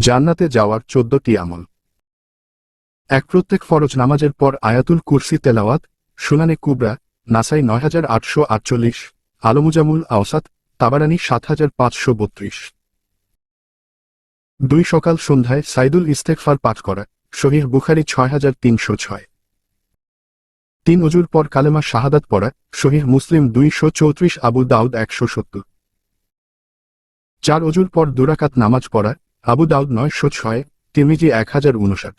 জান্নাতে যাওয়ার চোদ্দটি আমল। এক, প্রত্যেক ফরজ নামাজের পর আয়াতুল কুরসি তেলাওয়াত, সুনানে কুবরা, নাসাই নয় হাজার আটশো আটচল্লিশ, আলমুজামুল আওসাত, তাবারানি সাত হাজার পাঁচশো বত্রিশ। দুই, সকাল সন্ধ্যায় সাইদুল ইস্তেকফার পাঠ করা শহীদ বুখারি ছয় হাজার তিনশো ছয়। তিন অজুর পর কালেমা শাহাদাত পড়া শহীদ মুসলিম দুইশো চৌত্রিশ, আবু দাউদ একশো সত্তর। চার অজুর পর দুরাকাত নামাজ পড়া আবু দাউদ নয়শো ছয় তিরমিজি এক হাজার উনষাট।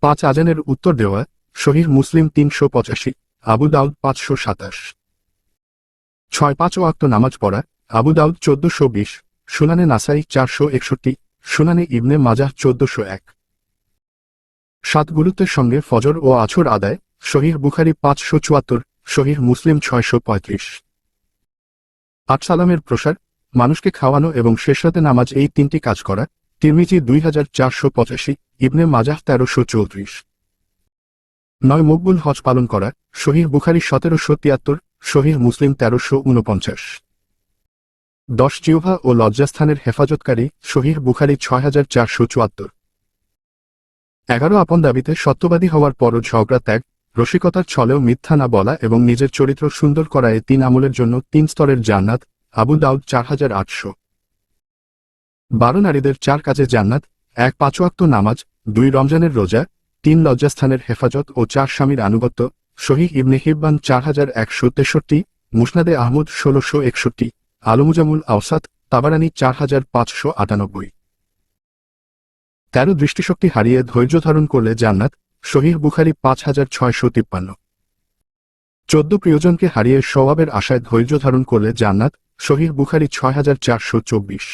পাঁচ আজানের উত্তর দেওয়া, শহীদ মুসলিম তিনশো পঁচাশি, আবু দাউদ পাঁচশো সাতাশ। ছয়, পাঁচ ওয়াক্ত নামাজ পড়া, আবু দাউদ চোদ্দশো বিশ, সুনানে নাসাই চারশো একষট্টি, সুনানে ইবনে মাজাহ চোদ্দশো এক। সাত, গুরুত্বের সঙ্গে ফজর ও আছর আদায়, শহীদ বুখারি পাঁচশো চুয়াত্তর, শহীদ মুসলিম ছয়শো পঁয়ত্রিশ। আট, সালামের প্রসার মানুষকে খাওয়ানো এবং শেষরাতে নামাজ এই তিনটি কাজ করা, তিরমিজি দুই হাজার চারশো পঁচাশি, ইবনে মাজাহ তেরোশো চৌত্রিশ। নয় মকবুল হজ পালন করা শহীদ বুখারি সতেরোশো তিয়াত্তর শহীদ মুসলিম তেরোশো উনপঞ্চাশ। দশ জিহ্বা ও লজ্জাস্থানের হেফাজতকারী শহীদ বুখারি ছয় হাজার চারশো চুয়াত্তর। এগারো আপন দাবিতে সত্যবাদী হওয়ার পরও ঝগড়া, ত্যাগ, রসিকতার ছলেও মিথ্যা না বলা এবং নিজের চরিত্র সুন্দর করায় তিন আমলের জন্য তিন স্তরের জান্নাত আবু দাউদ চার হাজার আটশো। বারো নারীদের চার কাজে জান্নাত, এক পাঁচওয়াক্ত নামাজ, দুই রমজানের রোজা, তিন লজ্জাস্থানের হেফাজত ও চার স্বামীর আনুগত্য, শহীদ ইবনে হিব্বান চার হাজার একশো তেষট্টি, মুসনাদে আহমদ ষোলোশো একষট্টি, আলমুজামুল আওসাদ তাবারানি চার হাজার পাঁচশো আটানব্বই। তেরো দৃষ্টিশক্তি হারিয়ে ধৈর্য ধারণ করলে জান্নাত শহীদ বুখারি পাঁচ হাজার ছয়শো তিপ্পান্ন। চোদ্দ প্রিয়জনকে হারিয়ে সওয়াবের আশায় ধৈর্য ধারণ করলে জান্নাত শহীদ বুখারি ছয় হাজার চারশো চব্বিশ।